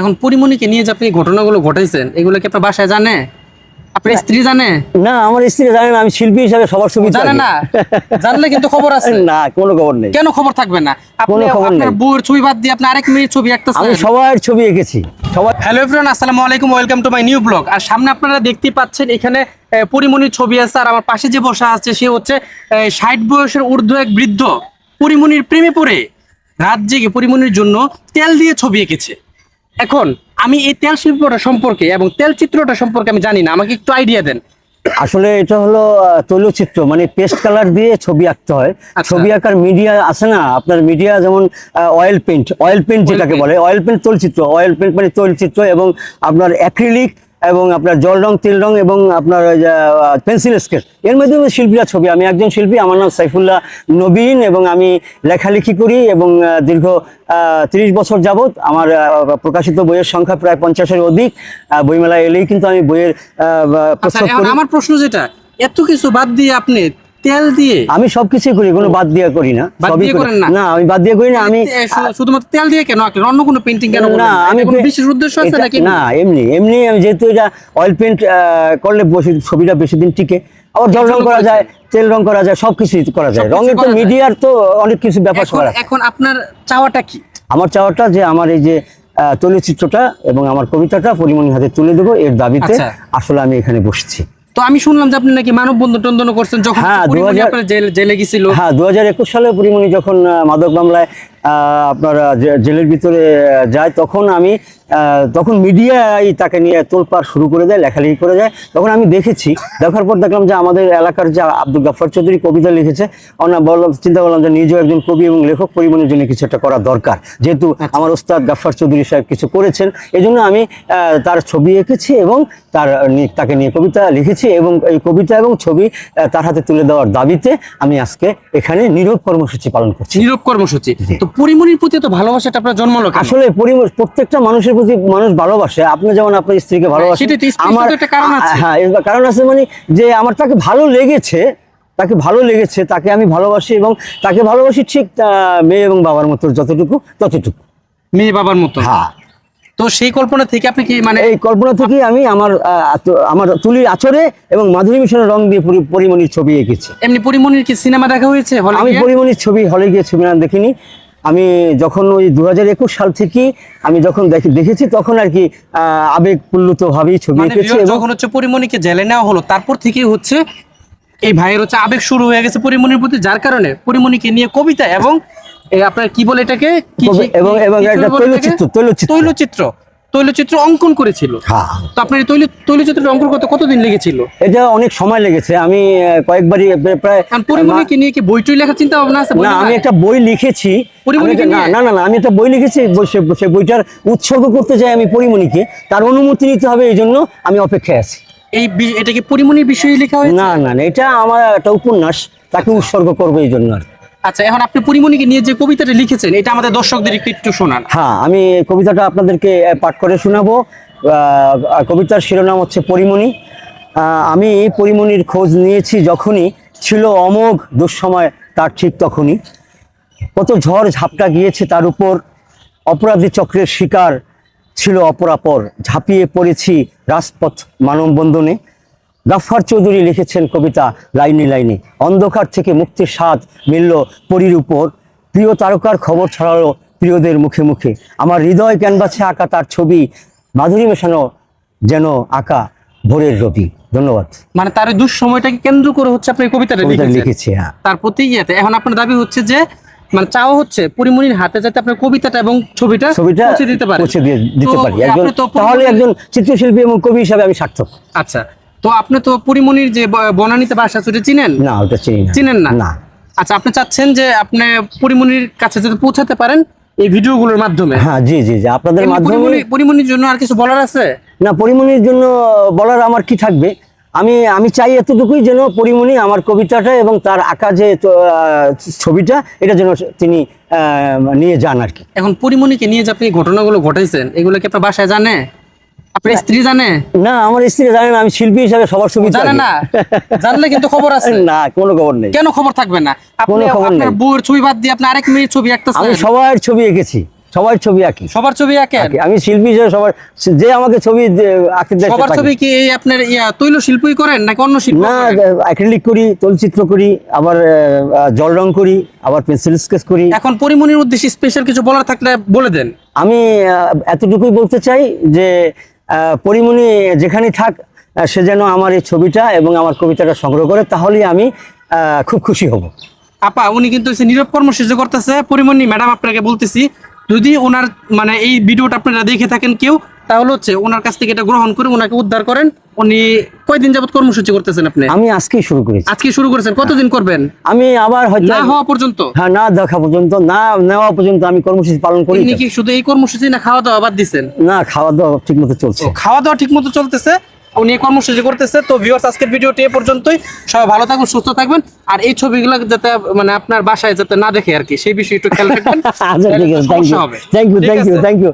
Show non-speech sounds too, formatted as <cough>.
এখন পরিমণিকে নিয়ে যে আপনি ঘটনাগুলো ঘটাইছেন এগুলো কি আপনার বাসায় জানে? আপনার স্ত্রী জানে? না আমার স্ত্রী জানে না আমি শিল্পী হিসাবে সবার ছবি জানে না? জানলে কিন্তু খবর আছে। <laughs> না কোনো খবর নেই। কেন খবর থাকবে না? আপনি আপনার নেই। বউয়ের ছবি বাদ দিয়ে আপনি আরেক মেয়ের ছবি একটা আমি সবার ছবি এঁকেছি। সবার হ্যালো এভরিওয়ান আসসালামু আলাইকুম welcome to my new blog আর সামনে আপনারা দেখতে পাচ্ছেন এখানে পরিমণির ছবি আছে আর আমার পাশে যে বসা আছে সে হচ্ছে ষাট বয়সের ঊর্ধ্ব এক বৃদ্ধ। পরিমণির প্রেমে পড়ে। রাত জেগে পরিমণির জন্য তেল দিয়ে ছবি এঁকেছে। এখন আমি এই তেল শিল্পটা সম্পর্কে এবং তেল চিত্রটা সম্পর্কে আমি জানি না আমাকে একটু আইডিয়া দেন। আসলে এটা হলো তৈলচিত্র মানে পেস্ট কালার দিয়ে ছবি আঁকতে হয়। আচ্ছা। ছবি আঁকার মিডিয়া আছে না? আপনার মিডিয়া যেমন অয়েল পেন্ট অয়েল পেন্ট যেটাকে বলে অয়েল পেন্ট তৈলচিত্র অয়েল পেন্ট মানে তৈলচিত্র এবং আপনার অ্যাক্রিলিক এবং আপনার জল রং তিল রং এবং আপনার পেন্সিল স্কেচ এর মাধ্যমে শিল্পীরা ছবি আমি একজন শিল্পী আমার নাম সাইফুল্লাহ নবীন এবং আমি লেখালেখি করি এবং আহ, দীর্ঘ তিরিশ বছর যাবৎ আমার প্রকাশিত বইয়ের সংখ্যা প্রায় পঞ্চাশের অধিক। আহ, বইমেলায় এলেই কিন্তু আমি বইয়ের আচ্ছা করি। আমার প্রশ্ন যেটা এত কিছু বাদ দিয়ে আপনি তেল দিয়ে? আমি সবকিছুই করি কোনো বাদ দিয়ে করি না বাদ দিয়ে করি। করেন না? না আমি বাদ দিয়ে করি না আমি শুধুমাত্র তেল দিয়ে কেন আঁকলেন? অন্য কোনো পেন্টিং কেন না আমি বিশেষ উদ্দেশ্য আছে নাকি? না এমনি এমনি আমি যেহেতু এটা অয়েল পেন্ট করলে ছবিটা বেশি দিন টিকে। আবার জল রং করা যায় তেল রং করা যায় সবকিছুই করা যায়। রঙের তো মিডিয়ার তো অনেক কিছু ব্যাপার করা। এখন আপনার চাওয়াটা কি? আমার চাওয়াটা যে আমার এই যে আহ, তৈলচিত্রটা এবং আমার কবিতাটা পরিমণির হাতে তুলে দেবো এর দাবিতে আচ্ছা। আসলে আমি এখানে বসছি। তো আমি শুনলাম যে আপনি নাকি মানব বন্ধন টন্দন করছেন যখন হ্যাঁ, পরিমণি 2000 আপনার জেল- জেলে গেছিল। হ্যাঁ দু হাজার একুশ সালে পরিমণি যখন মাদক মামলায় আপনার জেলের ভিতরে যায় তখন আমি তখন মিডিয়াই তাকে নিয়ে তোলপাড় শুরু করে দেয় লেখালেখি করে যায় তখন আমি দেখেছি দেখার পর দেখলাম যে আমাদের এলাকার যে আব্দুল গাফর চৌধুরী কবিতা লিখেছে আমরা বললাম চিন্তা করলাম যে নিজেও একজন কবি এবং লেখক পরিমাণের জন্য কিছু একটা করা দরকার। যেহেতু আমার ওস্তাদ গাফর চৌধুরী সাহেব কিছু করেছেন এই জন্য আমি তার ছবি এঁকেছি এবং তার তাকে নিয়ে কবিতা লিখেছি এবং এই কবিতা এবং ছবি তার হাতে তুলে দেওয়ার দাবিতে আমি আজকে এখানে নীরব কর্মসূচি পালন করছি। নীরব কর্মসূচি। তো পরিমণির প্রতি তো ভালোবাসাটা আপনার জন্মলো আসলে পরিমনি প্রত্যেকটা মানুষের প্রতি মানুষ ভালোবাসে। আপনি যেমন আপনার স্ত্রীকে একটা কারণ আছে। হ্যাঁ এর কারণ আছে মানে যে আমার তাকে ভালো লেগেছে তাকে ভালো লেগেছে তাকে আমি ভালোবাসি এবং তাকে ভালোবাসি ঠিক মেয়ে এবং বাবার মতো যতটুকু ততটুকু। মেয়ে বাবার মতো। হ্যাঁ। তো সেই কল্পনা থেকে আপনি কি মানে এই কল্পনা থেকেই আমি আমার আমার তুলির আচরে এবং মাধুরী মিশনের রং দিয়ে পরি- পরিমণির ছবি এঁকেছি। এমনি পরিমণির কি সিনেমা দেখা হয়েছে আমি? পরিমণির ছবি হলে গিয়ে ছবি না দেখিনি। আমি যখন ওই দু হাজার একুশ সাল থেকে আমি যখন দেখেছি তখন আর কি আবেগ পুল্লুত ভাবেই ছবি মানে এঁকেছি যখন হচ্ছে পরিমণিকে জেলে নেওয়া হলো তারপর থেকেই হচ্ছে এই ভাইয়ের হচ্ছে আবেগ শুরু হয়ে গেছে পরিমণির প্রতি যার কারণে পরিমণিকে নিয়ে কবিতা এবং আপনার কি বলে এটাকে কি- এবং- এবং একটা? তৈলচিত্র, তৈলচিত্র। তৈলচিত্র তৈলচিত্র অঙ্কন করেছিল। হ্যাঁ। তো আপনার এই তৈল তৈলচিত্রটা অঙ্কন করতে কতদিন লেগেছিল? এটা অনেক সময় লেগেছে। আমি কয়েকবারই প্রায় পরিমণিকে নিয়ে কি বইটই লেখার চিন্তা ভাবনা আছে? না আমি একটা বই লিখেছি। না না না আমি একটা বই লিখেছি সে বইটার উৎসর্গ করতে চাই আমি পরিমণিকে। তার অনুমতি নিতে হবে এই জন্য আমি অপেক্ষায় আছি। এই এটা কি পরিমণির বিষয়ে লেখা হয়েছে? না না না এটা আমার একটা উপন্যাস। তাকে উৎসর্গ করব এই জন্য আর কি। আচ্ছা এখন আপনি পরিমণিকে নিয়ে যে কবিতাটা লিখেছেন, এটা আমাদের দর্শকদের একটু শোনান। হ্যাঁ আমি কবিতাটা আপনাদেরকে পাঠ করে শোনাবো। কবিতার শিরোনাম হচ্ছে পরিমণি। আমি পরিমণির খোঁজ নিয়েছি যখনই ছিল অমোঘ, দুঃসময় তার ঠিক তখনই। কত ঝড় ঝাপটা গিয়েছে তার উপর, অপরাধী চক্রের শিকার ছিল অপরাপর। ঝাঁপিয়ে পড়েছি রাজপথ মানববন্ধনে। গাফফার চৌধুরী লিখেছেন কবিতা লাইনে লাইনে। অন্ধকার থেকে মুক্তির স্বাদ মিলল পরীর উপর। প্রিয় তারকার খবর ছড়ালো প্রিয়দের মুখে মুখে। আমার হৃদয় ক্যানভাসে আঁকা তার ছবি। মাধুরী মেশানো যেন আঁকা ভোরের রবি। ধন্যবাদ। মানে তার দুঃসময়টাকে কেন্দ্র করে হচ্ছে আপনি কবিতাটা লিখেছি হ্যাঁ। তার প্রতি ইয়েতে এখন আপনার দাবি হচ্ছে যে মানে চাওয়া হচ্ছে পরিমণির হাতে যাতে আপনার কবিতাটা এবং ছবিটা ছবিটা পৌঁছে দিতে পারে। পৌঁছে দিতে পারি। একজন তাহলে একজন চিত্রশিল্পী এবং কবি হিসাবে আমি সার্থক। আচ্ছা তো আপনি তো পরিমণির যে বনানীতে বাসা সেটা চিনেন? না ওটা চিনি না। চিনেন না? না। আচ্ছা আপনি চাচ্ছেন যে আপনি পরিমণির কাছে যাতে পৌঁছাতে পারেন এই ভিডিওগুলোর মাধ্যমে? হ্যাঁ জি জি জি। আপনাদের মাধ্যমে পরিমণির জন্য আর কিছু বলার আছে? না পরিমণির জন্য বলার আমার কি থাকবে? আমি আমি চাই এতটুকুই যেন পরিমণি আমার কবিতাটা এবং তার আঁকা যে ছবিটা এটা যেন তিনি আহ, নিয়ে যান আর কি। এখন পরিমণিকে নিয়ে যে আপনি ঘটনাগুলো ঘটাইছেন এগুলো কি আপনার বাসায় জানে? আপনার স্ত্রী জানে? না আমার স্ত্রী জানে না আমি শিল্পী হিসাবে সবার ছবি জানে না? জানলে কিন্তু খবর আছে। <laughs> না কোনো খবর নেই। কেন খবর থাকবে না? আপনি আপনার। বউয়ের ছবি বাদ দিয়ে আপনি আরেক মেয়ের ছবি একটা আমি সবার ছবি এঁকেছি সবার ছবি আঁকি। সবার ছবি আঁকেন? আঁকি। আমি শিল্পী হিসেবে সবার যে আমাকে ছবি আঁকতে দেয় সবার ছবি কি এই আপনার ইয়া তৈল শিল্পই করেন নাকি অন্য শিল্প না অ্যাক্রিলিক করি তলচিত্র করি আবার জল রং করি আবার পেন্সিল স্কেচ করি। এখন পরিমনির উদ্দেশ্যে স্পেশাল কিছু বলার থাকলে বলে দেন। আমি এতটুকুই বলতে চাই যে পরিমণি যেখানে থাক সে যেন আমার এই ছবিটা এবং আমার কবিতাটা সংগ্রহ করে, তাহলেই আমি খুব খুশি হব। আপা, উনি কিন্তু নীরব কর্মসূচি করতেছে। পরিমণি, ম্যাডাম, আপনাকে বলতেছি, যদি ওনার মানে এই ভিডিওটা আপনারা দেখে থাকেন কেউ, তাহলে হচ্ছে ওনার কাছ থেকে এটা গ্রহণ করে ওনাকে উদ্ধার করেন। উনি কয়দিন যাবত কর্মসূচি করতেছেন আপনি? আমি আজকেই শুরু করেছি। আজকে শুরু করেছেন কতদিন করবেন? আমি আবার হয়তো না হওয়া পর্যন্ত? হ্যাঁ না দেখা পর্যন্ত না নেওয়া পর্যন্ত আমি কর্মসূচি পালন করি আপনি কি শুধু এই কর্মসূচি না খাওয়া দাওয়া বাদ দিচ্ছেন না খাওয়া দাওয়া ঠিক মতো চলছে খাওয়া দাওয়া ঠিক মতো চলতেছে উনি কর্মসূচি করতেছে। তো ভিউয়ার্স আজকের ভিডিওটি এ পর্যন্তই। সবাই ভালো থাকুন সুস্থ থাকবেন। আর এই ছবিগুলো যাতে মানে আপনার বাসায় যাতে না দেখে আর কি সেই বিষয়ে একটু খেয়াল রাখবেন। Thank you thank you thank you